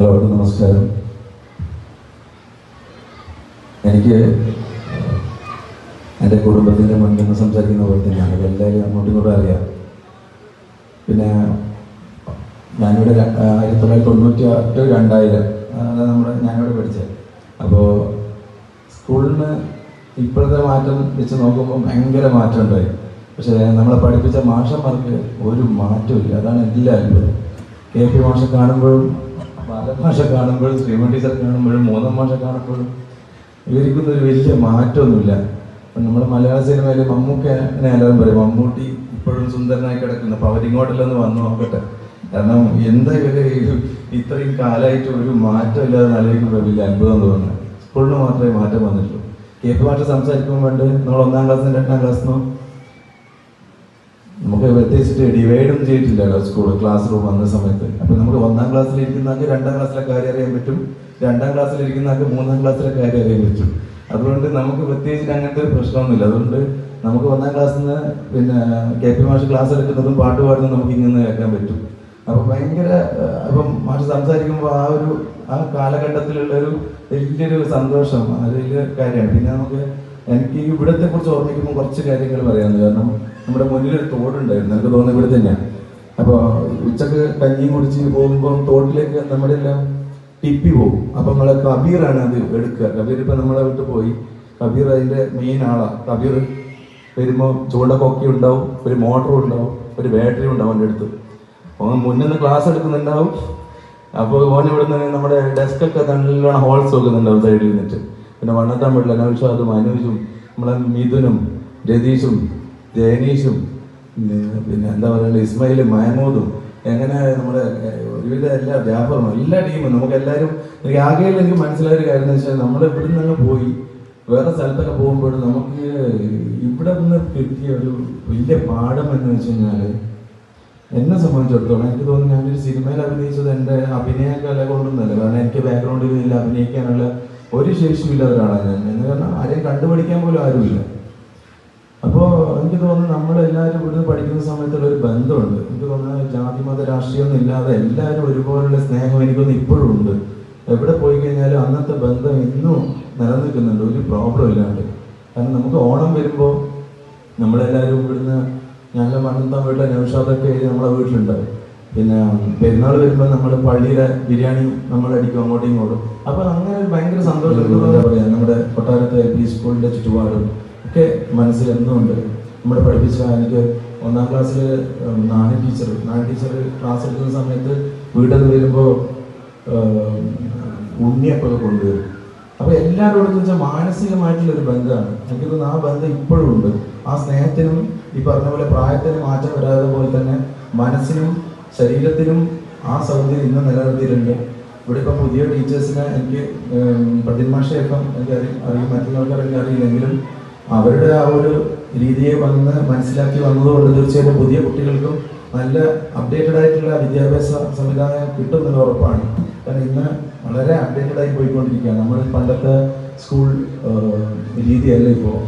എല്ലാവർക്കും നമസ്കാരം. എനിക്ക് എന്റെ കുടുംബത്തിന്റെ മുൻപിൽ നിന്ന് സംസാരിക്കുന്ന പോലെ തന്നെയാണ്. എല്ലാവരും അങ്ങോട്ടും ഇങ്ങോട്ടും അറിയാം. പിന്നെ ഞാനിവിടെ ആയിരത്തി തൊള്ളായിരത്തി തൊണ്ണൂറ്റി എട്ട് രണ്ടായിരം അതാണ് നമ്മുടെ ഞാനിവിടെ പഠിച്ചത്. അപ്പോൾ സ്കൂളിന് ഇപ്പോഴത്തെ മാറ്റം വെച്ച് നോക്കുമ്പോൾ ഭയങ്കര മാറ്റം ഉണ്ടായി പക്ഷേ നമ്മളെ പഠിപ്പിച്ച മാഷന്മാർക്ക് ഒരു മാറ്റമില്ല അതാണ് എല്ലാ അത്ഭുതം കെ പി മാഷ കാണുമ്പോഴും ബാലൻ മാഷ കാണുമ്പോഴും ശ്രീമൻ ടീച്ചർ കാണുമ്പോഴും മൂന്നാം ഭാഷ കാണുമ്പോഴും ഇവർക്കൊന്നും ഒരു വലിയ മാറ്റമൊന്നുമില്ല. നമ്മൾ മലയാള സിനിമയിൽ മമ്മൂക്കനെ എല്ലാവരും പറയും മമ്മൂട്ടി ഇപ്പോഴും സുന്ദരനായി കിടക്കുന്നു. അപ്പോൾ അവരിങ്ങോട്ടല്ലൊന്ന് വന്നു നോക്കട്ടെ. കാരണം എന്താ ഇത്രയും കാലമായിട്ട് ഒരു മാറ്റം ഇല്ലാതെ ആലോചിക്കുമ്പോൾ വലിയ അത്ഭുതം തോന്നുന്നത് സ്കൂളിന് മാത്രമേ മാറ്റം വന്നിട്ടുള്ളൂ. കെ പി മാഷ സംസാരിക്കുമ്പോൾ പണ്ട് നമ്മൾ ഒന്നാം ക്ലാസ്സിനും രണ്ടാം ക്ലാസ്സിനോ നമുക്ക് പ്രത്യേകിച്ചിട്ട് ഡിവൈഡും ചെയ്തിട്ടില്ല സ്കൂൾ ക്ലാസ് റൂം വന്ന സമയത്ത്. അപ്പൊ നമുക്ക് ഒന്നാം ക്ലാസ്സിൽ ഇരിക്കുന്നവർക്ക് രണ്ടാം ക്ലാസ്സിലെ കാര്യം അറിയാൻ പറ്റും. രണ്ടാം ക്ലാസ്സിൽ ഇരിക്കുന്നവർക്ക് മൂന്നാം ക്ലാസ്സിലെ കാര്യം അറിയാൻ പറ്റും. അതുകൊണ്ട് നമുക്ക് പ്രത്യേകിച്ച് അങ്ങനത്തെ ഒരു പ്രശ്നമൊന്നുമില്ല. അതുകൊണ്ട് നമുക്ക് ഒന്നാം ക്ലാസ്സിൽ നിന്ന് പിന്നെ കെ പി മാഷ് ക്ലാസ് എടുക്കുന്നതും പാട്ട് പാടുന്നതും നമുക്ക് ഇങ്ങനെ കേൾക്കാൻ പറ്റും. അപ്പൊ ഭയങ്കര അപ്പം മാഷ് സംസാരിക്കുമ്പോൾ ആ ഒരു ആ കാലഘട്ടത്തിലുള്ള ഒരു വലിയൊരു സന്തോഷം അത് വലിയ കാര്യമാണ്. പിന്നെ നമുക്ക് എനിക്ക് ഇവിടത്തെ കുറിച്ച് ഓർമ്മിക്കുമ്പോൾ കുറച്ച് കാര്യങ്ങൾ പറയാനുണ്ട്. കാരണം നമ്മുടെ മുന്നിൽ ഒരു തോടുണ്ടായിരുന്നു. എനിക്ക് തോന്നുന്നത് ഇവിടെ തന്നെയാണ് അപ്പോൾ ഉച്ചയ്ക്ക് കഞ്ഞിയും കുടിച്ച് പോകുമ്പോൾ തോട്ടിലേക്ക് നമ്മുടെ എല്ലാം ടിപ്പി പോകും. അപ്പൊ നമ്മളെ കബീറാണ് അത് എടുക്കുക. കബീർ ഇപ്പൊ നമ്മളെ വിട്ട് പോയി. കബീർ അതിന്റെ മെയിൻ ആളാ. കബീർ വരുമ്പോൾ ചൂണ്ടക്കൊക്കി ഉണ്ടാവും ഒരു മോട്ടറും ഉണ്ടാവും ഒരു ബാറ്ററി ഉണ്ടാവും എന്റെ അടുത്ത്. ഓൻ മുന്നിൽ നിന്ന് ക്ലാസ് എടുക്കുന്നുണ്ടാവും. അപ്പോൾ ഓൻ ഇവിടുന്ന് നമ്മുടെ ഡെസ്കൊക്കെ നല്ലോണം ഹോൾസ് വെക്കുന്നുണ്ടാവും സൈഡിൽ നിന്നിട്ട്. പിന്നെ വണ്ണത്താൻ വീട്ടിൽ നൗഷാദും അനുജും നമ്മളെ മിഥുനും രതീഷും ജയനീഷും പിന്നെ എന്താ പറയുക ഇസ്മയിലും മഹമൂദും എങ്ങനെ നമ്മുടെ ഒരുവിധ എല്ലാ ജാഫറും എല്ലാ ടീമും നമുക്ക് എല്ലാവരും എനിക്ക് ആകെയിൽ എനിക്ക് മനസ്സിലായ ഒരു കാര്യം എന്ന് വെച്ചാൽ നമ്മൾ ഇവിടുന്ന് അങ്ങ് പോയി വേറെ സ്ഥലത്തൊക്കെ പോകുമ്പോൾ നമുക്ക് ഇവിടെ നിന്ന് കിട്ടിയ ഒരു വലിയ പാഠം എന്ന് വെച്ച് കഴിഞ്ഞാൽ എന്നെ സംബന്ധിച്ചിടത്തോളം എനിക്ക് തോന്നുന്നു ഞാനൊരു സിനിമയിൽ അഭിനയിച്ചത് എന്റെ അഭിനയ കല കൊണ്ടൊന്നുമല്ല. കാരണം എനിക്ക് ബാക്ക്ഗ്രൗണ്ടിൽ അഭിനയിക്കാനുള്ള ഒരു ശേഷിയില്ല ഒരാളാണ് ഞാൻ. എന്ന് പറഞ്ഞാൽ ആരെയും കണ്ടുപഠിക്കാൻ പോലും ആരുമില്ല. അപ്പോൾ എനിക്ക് തോന്നുന്നു നമ്മളെല്ലാവരും ഇവിടുന്ന് പഠിക്കുന്ന സമയത്തുള്ള ഒരു ബന്ധമുണ്ട്. എനിക്ക് തോന്നുന്നു ജാതി മത രാഷ്ട്രീയമൊന്നും ഇല്ലാതെ എല്ലാവരും ഒരുപോലുള്ള സ്നേഹം എനിക്കൊന്ന് ഇപ്പോഴും ഉണ്ട്. എവിടെ പോയി കഴിഞ്ഞാലും അന്നത്തെ ബന്ധം ഇന്നും നിലനിൽക്കുന്നുണ്ട്. ഒരു പ്രോബ്ലം ഇല്ലാണ്ട്. കാരണം നമുക്ക് ഓണം വരുമ്പോൾ നമ്മളെല്ലാവരും ഇവിടുന്ന് ഞങ്ങളുടെ മണ്ണത്താൻ വീട്ടിലെ നൗഷാദൊക്കെ നമ്മളെ വീട്ടിലുണ്ടാവും. പിന്നെ പെരുന്നാൾ വരുമ്പോൾ നമ്മൾ പള്ളിയിലെ ബിരിയാണി നമ്മൾ അടിക്കും അങ്ങോട്ടും ഇങ്ങോട്ടും. അപ്പോൾ അങ്ങനെ ഒരു ഭയങ്കര സന്തോഷം എന്താ നമ്മുടെ കൊട്ടാരത്തെ എൽ പി സ്കൂളിന്റെ ചുറ്റുപാടും ഒക്കെ മനസ്സിൽ എന്നുമുണ്ട് നമ്മുടെ പഠിപ്പിച്ച എനിക്ക് ഒന്നാം ക്ലാസ്സിൽ Nani teacher Nani teacher class എടുക്കുന്ന സമയത്ത് വീട്ടിൽ നിന്ന് വരുമ്പോൾ ഉണ്ണിയപ്പൊക്കെ കൊണ്ടുവരും. അപ്പൊ എല്ലാവരോടും വെച്ചാൽ മാനസികമായിട്ടുള്ള ഒരു ബന്ധമാണ്. എനിക്ക് തോന്നുന്നു ആ ബന്ധം ഇപ്പോഴും ഉണ്ട്. ആ സ്നേഹത്തിനും ഈ പറഞ്ഞ പോലെ പ്രായത്തിന് മാറ്റം വരാതെ പോലെ തന്നെ മനസ്സിനും ശരീരത്തിനും ആ സൗന്ദര്യം ഇന്ന് നിലനിർത്തിയിട്ടുണ്ട്. ഇവിടെ ഇപ്പം പുതിയ ടീച്ചേഴ്സിനെ എനിക്ക് പ്രതിമാഷയൊക്കെ എനിക്ക് അറിയും അറിയും മറ്റുള്ളവർക്ക് എനിക്ക് അറിയില്ലെങ്കിലും അവരുടെ ആ ഒരു രീതിയെ വന്ന് മനസ്സിലാക്കി വന്നതുകൊണ്ട് തീർച്ചയായിട്ടും പുതിയ കുട്ടികൾക്കും നല്ല അപ്ഡേറ്റഡ് ആയിട്ടുള്ള വിദ്യാഭ്യാസ സംവിധാനം കിട്ടുമെന്നുള്ള ഉറപ്പാണ്. കാരണം ഇന്ന് വളരെ അപ്ഡേറ്റഡ് ആയി പോയിക്കൊണ്ടിരിക്കുകയാണ്. നമ്മൾ പണ്ടത്തെ സ്കൂൾ രീതിയല്ല ഇപ്പോൾ